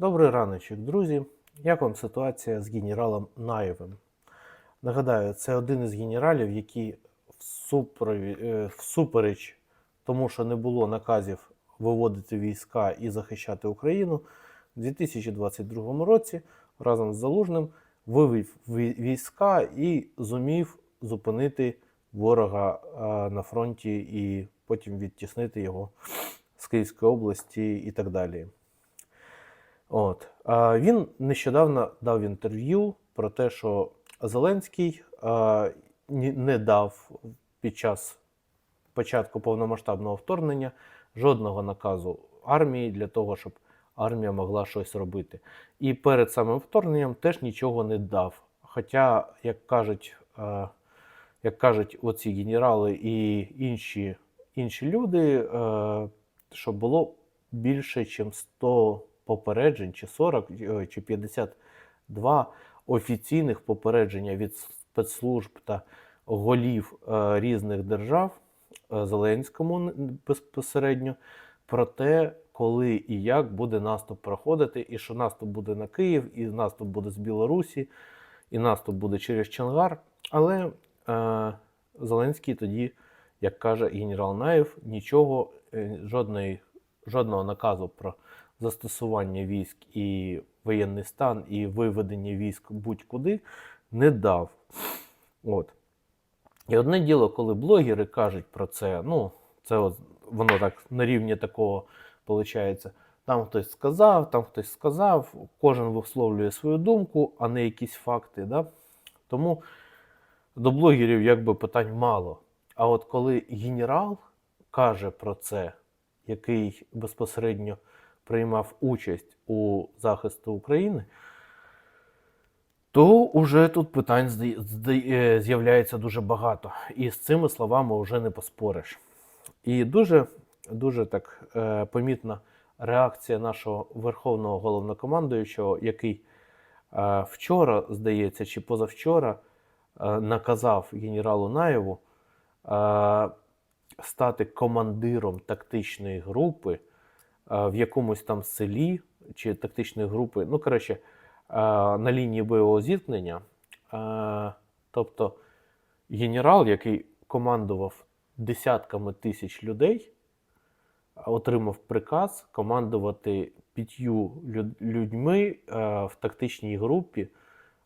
Добрий раночок, друзі. Як вам ситуація з генералом Наєвим? Нагадаю, це один із генералів, які е, всупереч тому, що не було наказів виводити війська і захищати Україну, у 2022 році разом з Залужним вивів війська і зумів зупинити ворога е, на фронті і потім відтіснити його з Київської області і так далі. От. А він нещодавно дав інтерв'ю про те, що Зеленський а, не дав під час початку повномасштабного вторгнення жодного наказу армії для того, щоб армія могла щось робити. І перед самим вторгненням теж нічого не дав. Хоча, як кажуть, а, як кажуть оці генерали і інші, інші люди, е, що було більше, ніж 100 попереджень, чи 40, е, чи 52 офіційних попередження від спецслужб та голів е, різних держав е, Зеленському безпосередньо про те, коли і як буде наступ проходити, і що наступ буде на Київ, і наступ буде з Білорусі, і наступ буде через Чонгар. Але е, Зеленський тоді, як каже генерал Наєв, нічого, е, жодної, жодного наказу про застосування військ і воєнний стан, і виведення військ будь-куди не дав. От. І одне діло, коли блогери кажуть про це, ну, це от, воно так на рівні такого виходить. Там хтось сказав, там хтось сказав, кожен висловлює свою думку, а не якісь факти. Да? Тому до блогерів якби питань мало. А от коли генерал каже про це, який безпосередньо приймав участь у захисті України, то уже тут питань е, з'являється дуже багато. І з цими словами вже не поспориш. І дуже, дуже так е, помітна реакція нашого верховного головнокомандуючого, який е, вчора, здається, чи позавчора е, наказав генералу Наєву е, стати командиром тактичної групи в якомусь там селі чи тактичної групи, ну, коротше, е, на лінії бойового зіткнення. Е, Тобто генерал, який командував десятками тисяч людей, отримав приказ командувати п'ятью людьми е, в тактичній групі,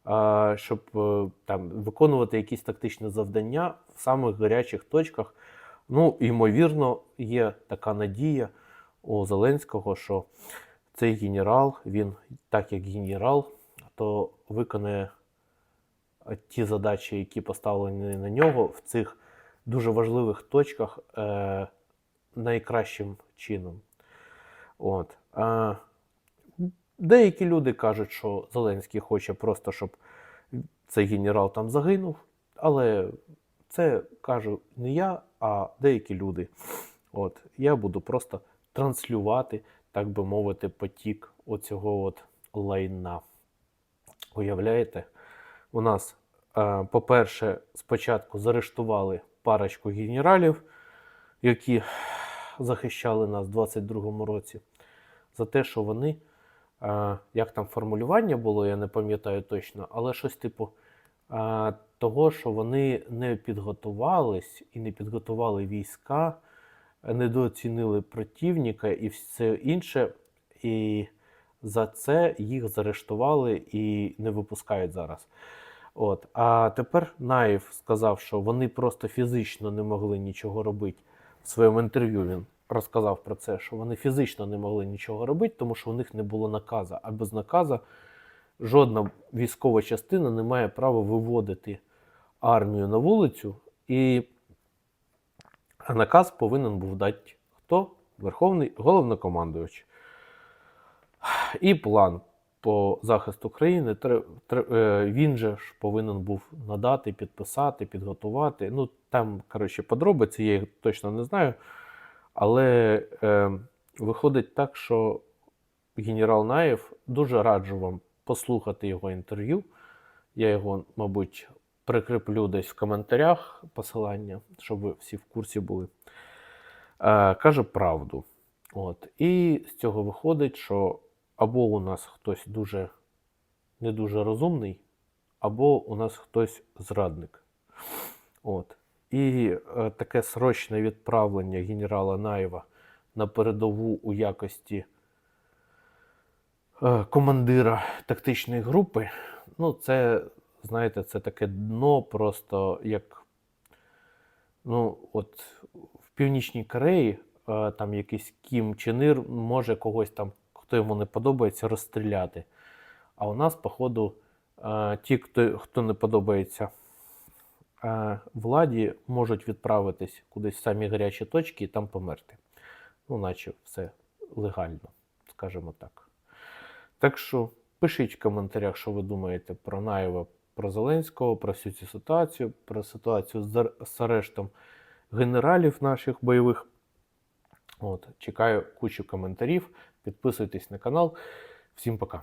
е, щоб е, там виконувати якісь тактичні завдання в самих гарячих точках. Ну, ймовірно, є така надія у Зеленського, що цей генерал, він так як генерал, то виконає е, ті задачі, які поставлені на нього в цих дуже важливих точках е, найкращим чином. От. Е, деякі люди кажуть, що Зеленський хоче просто, щоб цей генерал там загинув, але це кажу не я, а деякі люди. От, я буду просто транслювати, так би мовити, потік оцього от лайна. Уявляєте? У нас, е, по-перше, спочатку заарештували парочку генералів, які захищали нас в 22-му році, за те, що вони, е, як там формулювання було, я не пам'ятаю точно, але щось типу е, того, що вони не підготувались і не підготували війська, недооцінили противника і все інше. І за це їх заарештували і не випускають зараз. От. А тепер Наїв сказав, що вони просто фізично не могли нічого робити. В своєму інтерв'ю він розказав про це, що вони фізично не могли нічого робити, тому що у них не було наказу. А без наказу жодна військова частина не має права виводити армію на вулицю. І а наказ повинен був дати хто? Верховний головнокомандувач. І план по захисту країни е, він же ж повинен був надати, підписати, підготувати. Ну, там, коротше, подробиці, я їх точно не знаю. Але е, виходить так, що генерал Наєв дуже раджу вам послухати його інтерв'ю. Я його, мабуть, прикріплю десь в коментарях посилання, щоб ви всі в курсі були. Е, каже правду. От. І з цього виходить, що або у нас хтось дуже не дуже розумний, або у нас хтось зрадник. От. І е, таке срочне відправлення генерала Наєва на передову у якості е, командира тактичної групи, ну, це, знаєте, це таке дно просто як. Ну, от в Північній Кореї е, там якийсь Кім Чен Ір може когось там, хто йому не подобається, розстріляти. А у нас, походу, е, ті, хто, хто не подобається е, владі, можуть відправитись кудись в самі гарячі точки і там померти. Ну, наче все легально, скажімо так. Так що пишіть в коментарях, що ви думаєте про Наєва, про Зеленського, про всю цю ситуацію, про ситуацію з, з арештом генералів наших бойових. От, чекаю кучу коментарів. Підписуйтесь на канал. Всім пока.